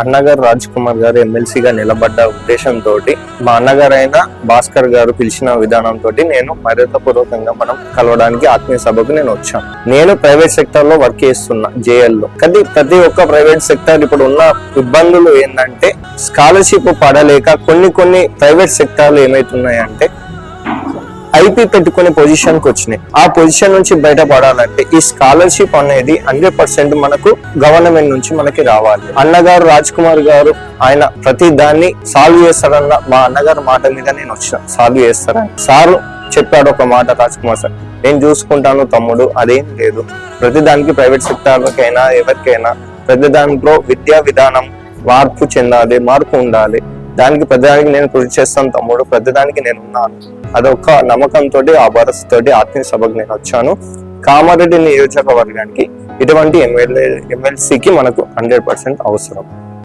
అన్నగారు రాజ్ కుమార్ గారు ఎమ్మెల్సీగా నిలబడ్డ ఉద్దేశంతో మా అన్నగారు అయిన భాస్కర్ గారు పిలిచిన విధానంతో నేను మర్యాదపూర్వకంగా మనం కలవడానికి ఆత్మీయ సభకు నేను వచ్చాను. నేను ప్రైవేట్ సెక్టర్లో వర్క్ చేస్తున్నా జేఎల్లో. కానీ ప్రతి ఒక్క ప్రైవేట్ సెక్టర్ ఇప్పుడు ఉన్న ఇబ్బందులు ఏంటంటే స్కాలర్షిప్ పడలేక కొన్ని కొన్ని ప్రైవేట్ సెక్టార్లు ఏమైతున్నాయంటే ఐపీ పెట్టుకునే పొజిషన్కు వచ్చినాయి. ఆ పొజిషన్ నుంచి బయటపడాలంటే ఈ స్కాలర్షిప్ అనేది హండ్రెడ్ పర్సెంట్ మనకు గవర్నమెంట్ నుంచి మనకి రావాలి. అన్నగారు రాజ్ కుమార్ గారు ఆయన ప్రతి దాన్ని సాల్వ్ చేస్తారన్న మా అన్నగారు మాట మీద నేను వచ్చిన. సాల్వ్ చేస్తారని. సార్ చెప్పాడు ఒక మాట రాజ్ కుమార్ సార్. నేను చూసుకుంటాను తమ్ముడు అదేం లేదు. ప్రతి దానికి ప్రైవేట్ సెక్టార్లకైనా ఎవరికైనా ప్రతి దాంట్లో విద్యా విధానం మార్పు చెందాలి మార్పు ఉండాలి. దానికి పెద్దదానికి నేను కృషి చేస్తాను తమ్ముడు పెద్దదానికి నేను ఉన్నాను. అదొక నమ్మకంతో ఆ భరోసా తోటి ఆత్మీయ సభకు నేను వచ్చాను. కామారెడ్డి నియోజకవర్గానికి ఇటువంటి ఎమ్మెల్యే ఎమ్మెల్సీకి మనకు హండ్రెడ్ పర్సెంట్ అవసరం.